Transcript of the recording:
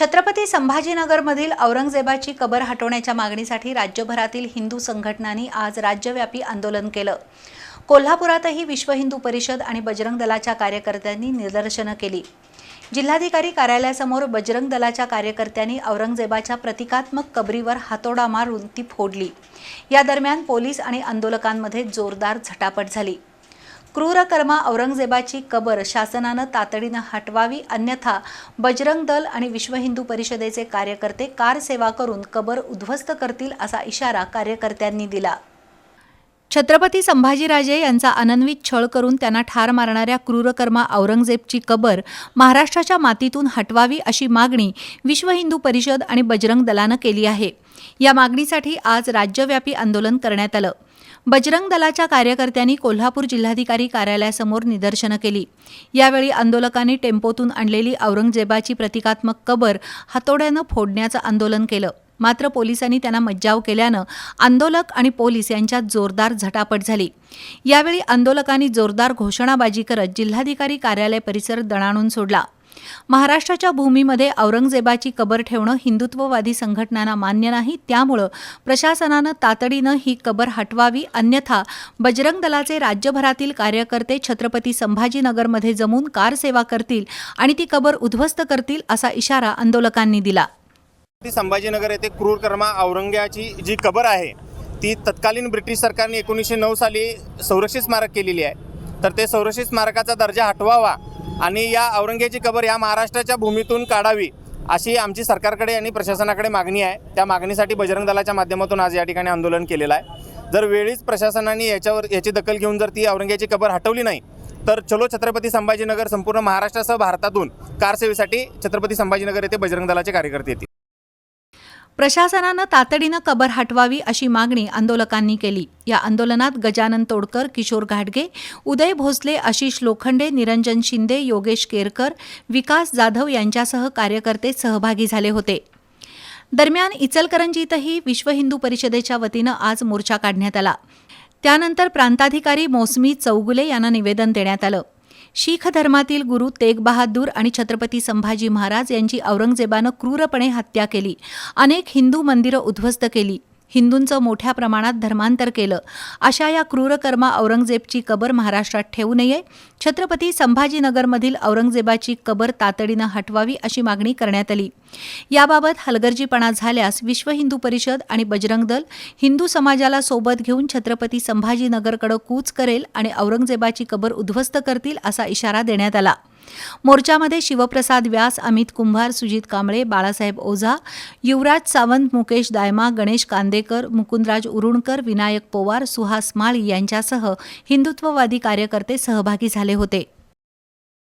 छत्रपती संभाजीनगरमधील औरंगजेबाची कबर हटवण्याच्या मागणीसाठी राज्यभरातील हिंदू संघटनांनी आज राज्यव्यापी आंदोलन केलं. कोल्हापुरातही विश्व हिंदू परिषद आणि बजरंग दलाच्या कार्यकर्त्यांनी निदर्शनं केली. जिल्हाधिकारी कार्यालयासमोर बजरंग दलाच्या कार्यकर्त्यांनी औरंगजेबाच्या प्रतिकात्मक कबरीवर हातोडा मारून ती फोडली. या दरम्यान पोलीस आणि आंदोलकांमध्ये जोरदार झटापट झाली. क्रूरकर्मा औरंगजेबाची कबर शासनानं तातडीनं हटवावी अन्यथा बजरंग दल आणि विश्व हिंदू परिषदेचे कार्यकर्ते कार सेवा करून कबर उद्ध्वस्त करतील असा इशारा कार्यकर्त्यांनी दिला. छत्रपती संभाजीराजे यांचा अनन्वित छळ करून त्यांना ठार मारणाऱ्या क्रूरकर्मा औरंगजेबची कबर महाराष्ट्राच्या मातीतून हटवावी अशी मागणी विश्व हिंदू परिषद आणि बजरंग दलानं केली आहे. या मागणीसाठी आज राज्यव्यापी आंदोलन करण्यात आलं. बजरंग दलाच्या कार्यकर्त्यांनी कोल्हापूर जिल्हाधिकारी कार्यालयासमोर निदर्शनं केली. यावेळी आंदोलकांनी टेम्पोतून आणलेली औरंगजेबाची प्रतिकात्मक कबर हातोड्यानं फोडण्याचं आंदोलन केलं. मात्र पोलिसांनी त्यांना मज्जाव केल्यानं आंदोलक आणि पोलीस यांच्यात जोरदार झटापट झाली. यावेळी आंदोलकांनी जोरदार घोषणाबाजी करत जिल्हाधिकारी कार्यालय परिसर दणाणून सोडला. महाराष्ट्राच्या भूमीमध्ये औरंगजेबाची कबर ठेवणं हिंदुत्ववादी संघटनांना मान्य नाही त्यामुळं प्रशासनानं तातडीनं ही कबर हटवावी अन्यथा बजरंग दलाचे राज्यभरातील कार्यकर्ते छत्रपती संभाजीनगरमध्ये जमून कार सेवा करतील आणि ती कबर उद्ध्वस्त करतील असा इशारा आंदोलकांनी दिला. संभाजीनगर येथे क्रूरकर्मा औरंग्याची जी कबर आहे ती तत्कालीन ब्रिटिश सरकारने एकोणीसशे नऊ साली संरक्षित स्मारक केलेली आहे. तर ते संरक्षित स्मारकाचा दर्जा हटवावा आणि या औरंग्याची कबर या महाराष्ट्राच्या भूमीतून काढावी अशी आमची सरकारकडे आणि प्रशासनाकडे मागणी आहे. त्या मागणीसाठी बजरंग दलाच्या माध्यमातून आज या ठिकाणी आंदोलन केलेलं आहे. जर वेळीच प्रशासनाने याच्यावर याची दखल घेऊन जर ती औरंग्याची कबर हटवली नाही तर चलो छत्रपती संभाजीनगर संपूर्ण महाराष्ट्रासह भारतातून कारसेवेसाठी छत्रपती संभाजीनगर येथे बजरंग दलाचे कार्यकर्ते येतील. प्रशासनानं तातडीनं कबर हटवावी अशी मागणी आंदोलकांनी केली. या आंदोलनात गजानन तोडकर किशोर घाटगे उदय भोसले आशिष लोखंडे निरंजन शिंदे योगेश केरकर विकास जाधव यांच्यासह कार्यकर्ते सहभागी झाले होते. दरम्यान इचलकरंजीतही विश्व हिंदू परिषदेच्या वतीनं आज मोर्चा काढण्यात आला. त्यानंतर प्रांताधिकारी मोसमी चौगुले यांना निवेदन देण्यात आलं. शीख धर्मातील गुरु तेग बहादूर आणि छत्रपती संभाजी महाराज यांची औरंगजेबानं क्रूरपणे हत्या केली. अनेक हिंदू मंदिरं उद्ध्वस्त केली. हिंदूंचं मोठ्या प्रमाणात धर्मांतर केलं. अशा या क्रूरकर्मा औरंगजेबची कबर महाराष्ट्रात ठेवू नये. छत्रपती संभाजीनगरमधील औरंगजेबाची कबर तातडीनं हटवावी अशी मागणी करण्यात आली. याबाबत हलगर्जीपणा झाल्यास विश्व हिंदू परिषद आणि बजरंग दल हिंदू समाजाला सोबत घेऊन छत्रपती संभाजीनगरकडे कूच करेल आणि औरंगजेबाची कबर उद्ध्वस्त करतील असा इशारा देण्यात आला. मोर्चामध्ये शिवप्रसाद व्यास अमित कुंभार सुजित कांबळे बाळासाहेब ओझा युवराज सावंत मुकेश दायमा गणेश कांदेकर मुकुंदराज उरुणकर विनायक पोवार सुहास माळी यांच्यासह हिंदुत्ववादी कार्यकर्ते सहभागी झाले होते.